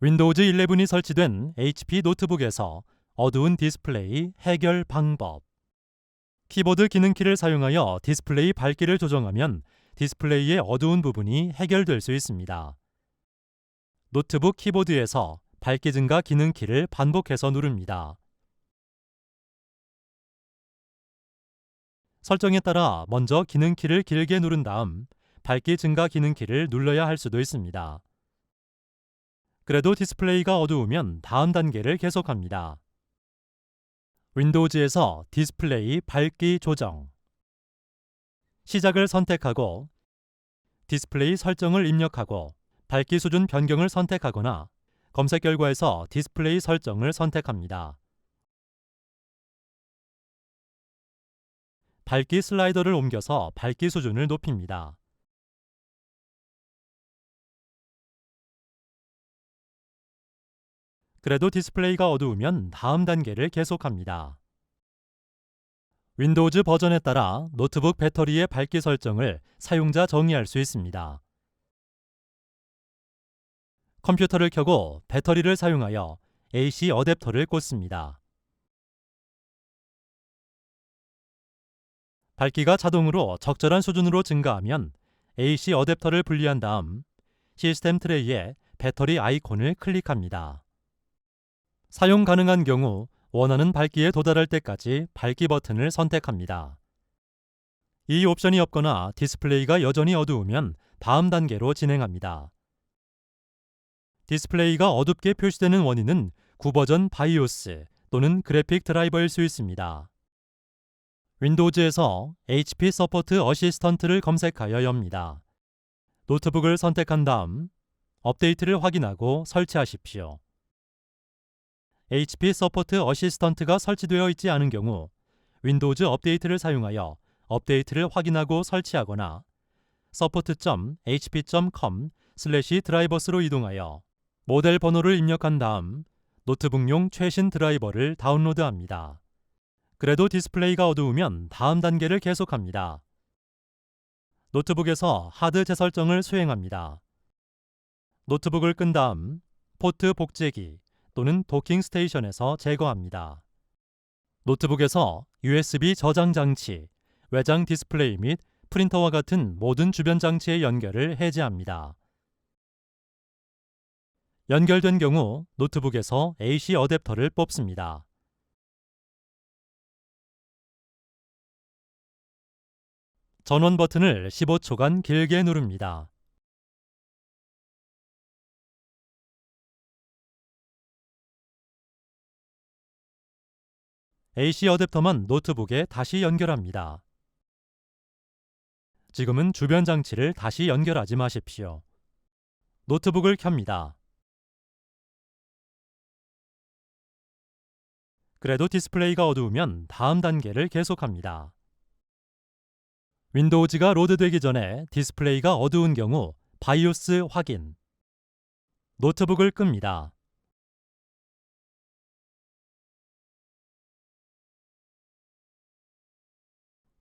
윈도우즈 11이 설치된 HP 노트북에서 어두운 디스플레이 해결 방법. 키보드 기능키를 사용하여 디스플레이 밝기를 조정하면 디스플레이의 어두운 부분이 해결될 수 있습니다. 노트북 키보드에서 밝기 증가 기능키를 반복해서 누릅니다. 설정에 따라 먼저 기능키를 길게 누른 다음 밝기 증가 기능키를 눌러야 할 수도 있습니다. 그래도 디스플레이가 어두우면 다음 단계를 계속합니다. 윈도우즈에서 디스플레이 밝기 조정 시작을 선택하고 디스플레이 설정을 입력하고 밝기 수준 변경을 선택하거나 검색 결과에서 디스플레이 설정을 선택합니다. 밝기 슬라이더를 옮겨서 밝기 수준을 높입니다. 그래도 디스플레이가 어두우면 다음 단계를 계속합니다. 윈도우즈 버전에 따라 노트북 배터리의 밝기 설정을 사용자 정의할 수 있습니다. 컴퓨터를 켜고 배터리를 사용하여 AC 어댑터를 꽂습니다. 밝기가 자동으로 적절한 수준으로 증가하면 AC 어댑터를 분리한 다음 시스템 트레이에 배터리 아이콘을 클릭합니다. 사용 가능한 경우 원하는 밝기에 도달할 때까지 밝기 버튼을 선택합니다. 이 옵션이 없거나 디스플레이가 여전히 어두우면 다음 단계로 진행합니다. 디스플레이가 어둡게 표시되는 원인은 구버전 바이오스 또는 그래픽 드라이버일 수 있습니다. 윈도우즈에서 HP 서포트 어시스턴트를 검색하여 엽니다. 노트북을 선택한 다음 업데이트를 확인하고 설치하십시오. HP 서포트 어시스턴트가 설치되어 있지 않은 경우 윈도우즈 업데이트를 사용하여 업데이트를 확인하고 설치하거나 support.hp.com 드라이버스로 이동하여 모델 번호를 입력한 다음 노트북용 최신 드라이버를 다운로드합니다. 그래도 디스플레이가 어두우면 다음 단계를 계속합니다. 노트북에서 하드 재설정을 수행합니다. 노트북을 끈 다음 포트 복제기 또는 도킹 스테이션에서 제거합니다. 노트북에서 USB 저장 장치, 외장 디스플레이 및 프린터와 같은 모든 주변 장치의 연결을 해제합니다. 연결된 경우 노트북에서 AC 어댑터를 뽑습니다. 전원 버튼을 15초간 길게 누릅니다. AC 어댑터만 노트북에 다시 연결합니다. 지금은 주변 장치를 다시 연결하지 마십시오. 노트북을 켭니다. 그래도 디스플레이가 어두우면 다음 단계를 계속합니다. 윈도우즈가 로드되기 전에 디스플레이가 어두운 경우 바이오스 확인. 노트북을 끕니다.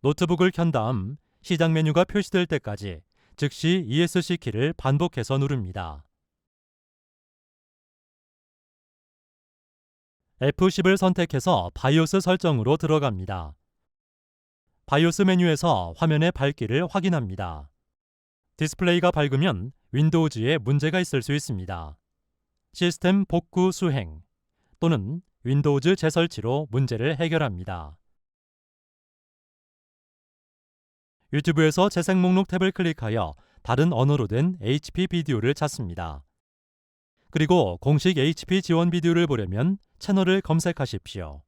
노트북을 켠 다음 시작 메뉴가 표시될 때까지 즉시 ESC 키를 반복해서 누릅니다. F10을 선택해서 바이오스 설정으로 들어갑니다. 바이오스 메뉴에서 화면의 밝기를 확인합니다. 디스플레이가 밝으면 윈도우즈에 문제가 있을 수 있습니다. 시스템 복구 수행 또는 윈도우즈 재설치로 문제를 해결합니다. 유튜브에서 재생 목록 탭을 클릭하여 다른 언어로 된 HP 비디오를 찾습니다. 그리고 공식 HP 지원 비디오를 보려면 채널을 검색하십시오.